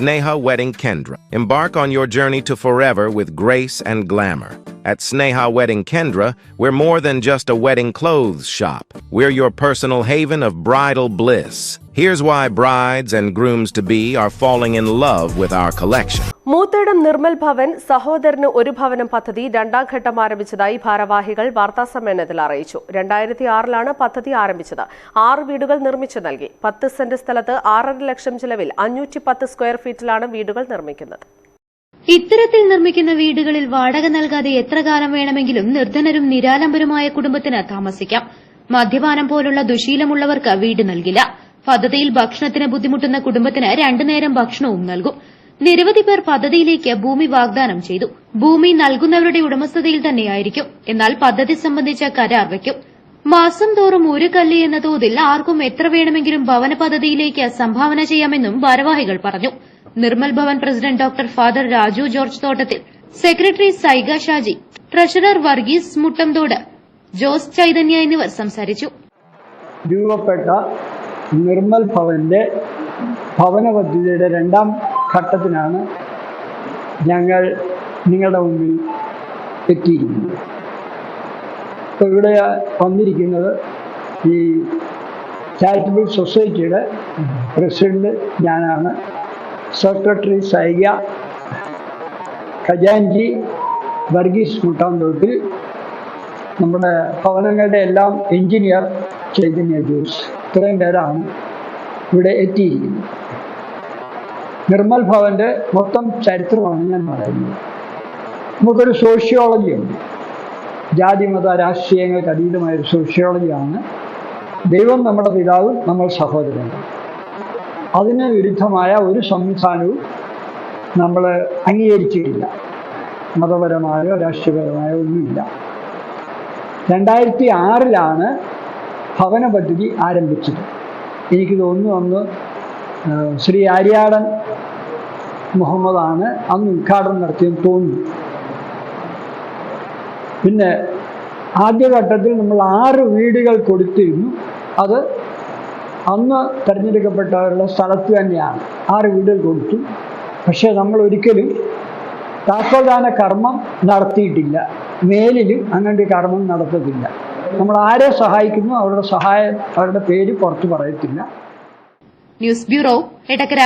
Sneha Wedding Kendra. Embark on your journey to forever with grace and glamour. At Sneha Wedding Kendra, we're more than just a wedding clothes shop. We're your personal haven of bridal bliss. Here's why brides and grooms to be are falling in love with our collection. മൂത്തയിടം Nirmal Bhavan സഹോദരന് ഒരു ഭവനം പദ്ധതി രണ്ടാം ഘട്ടം ആരംഭിച്ചതായി ഭാരവാഹികൾ വാർത്താസമ്മേളനത്തിൽ അറിയിച്ചു രണ്ടായിരത്തി ആറിലാണ് പദ്ധതി ആരംഭിച്ചത് ആറ് വീടുകൾ നിർമ്മിച്ചു നൽകി പത്ത് സെന്റ് സ്ഥലത്ത് ആറര ലക്ഷം ചിലവിൽ അഞ്ഞൂറ്റി സ്ക്വയർ ഫീറ്റിലാണ് വീടുകൾ നിർമ്മിക്കുന്നത് ഇത്തരത്തിൽ നിർമ്മിക്കുന്ന വീടുകളിൽ വാടക നൽകാതെ എത്ര കാലം വേണമെങ്കിലും നിർധനരും നിരാലംബരുമായ കുടുംബത്തിന് താമസിക്കാം. മദ്യപാനം പോലുള്ള ദുശീലമുള്ളവർക്ക് വീട് നൽകില്ല. പദ്ധതിയിൽ ഭക്ഷണത്തിന് ബുദ്ധിമുട്ടുന്ന കുടുംബത്തിന് രണ്ടു നേരം ഭക്ഷണവും നൽകും. നിരവധി പേർ പദ്ധതിയിലേക്ക് ഭൂമി വാഗ്ദാനം ചെയ്തു. ഭൂമി നൽകുന്നവരുടെ ഉടമസ്ഥതയിൽ തന്നെയായിരിക്കും. എന്നാൽ പദ്ധതി സംബന്ധിച്ച കരാർ വയ്ക്കും. മാസം തോറും ഒരു കല്ല് എന്ന തോതിൽ ആർക്കും എത്ര വേണമെങ്കിലും ഭവന പദ്ധതിയിലേക്ക് സംഭാവന ചെയ്യാമെന്നും ഭാരവാഹികൾ പറഞ്ഞു. Nirmal Bhavan president doctor father Raju George Thottathil secretary Saiga Shaji treasurer Varghese Muttamthode Jose Chaithanya എന്നിവർ സംസാരിച്ചു. രൂപപ്പെട്ട നിർമ്മൽ ഭവന്റെ ഭവന പദ്ധതിയുടെ രണ്ടാം ഘട്ടത്തിനാണ് ഞങ്ങൾ നിങ്ങളുടെ മുമ്പിൽ എത്തിയിരിക്കുന്നത്. ഇപ്പോൾ ഇവിടെ വന്നിരിക്കുന്നത് ഈ ചാരിറ്റബിൾ സൊസൈറ്റിയുടെ പ്രസിഡന്റ് ഞാനാണ്. സെക്രട്ടറി സൈക ഖജാൻജി വർഗീസ് മുട്ടാന്തോട്ടിൽ നമ്മുടെ ഭവനങ്ങളുടെ എല്ലാം എഞ്ചിനീയർ ചൈതന്യ ജോസ്. ഇത്രയും പേരാണ് ഇവിടെ എത്തിയിരിക്കുന്നത്. നിർമ്മൽ ഭവന്റെ മൊത്തം ചരിത്രമാണ് ഞാൻ പറയുന്നത്. നമുക്കൊരു സോഷ്യോളജി ഉണ്ട്. ജാതി മത രാഷ്ട്രീയങ്ങൾക്ക് അതീതമായ ഒരു സോഷ്യോളജിയാണ് ദൈവം നമ്മുടെ പിതാവും നമ്മൾ സഹോദരങ്ങളും. അതിന് വിരുദ്ധമായ ഒരു സംവിധാനവും നമ്മൾ അംഗീകരിച്ചിട്ടില്ല. മതപരമായോ രാഷ്ട്രീയപരമായോ ഒന്നുമില്ല. രണ്ടായിരത്തി ആറിലാണ് ഭവന പദ്ധതി ആരംഭിച്ചത്. എനിക്ക് തോന്നുന്നു അന്ന് ശ്രീ ആര്യാടൻ മുഹമ്മദാണ് അന്ന് ഉദ്ഘാടനം നടത്തിയെന്ന് തോന്നുന്നു. പിന്നെ ആദ്യഘട്ടത്തിൽ നമ്മൾ ആറ് വീടുകൾ കൊടുത്തിരുന്നു. അത് അന്ന് തിരഞ്ഞെടുക്കപ്പെട്ടവരുടെ സ്ഥലത്ത് തന്നെയാണ്. ആറ് വീടുകൾ കൊടുത്തു. പക്ഷേ നമ്മൾ ഒരിക്കലും താക്കോൽദാന കർമ്മം നടത്തിയിട്ടില്ല. മേലിൽ അങ്ങനെ കർമ്മം നടത്തത്തില്ല. നമ്മൾ ആരെ സഹായിക്കുന്നു അവരുടെ സഹായം അവരുടെ പേര് പുറത്തു പറയത്തില്ല. News bureau Edakkara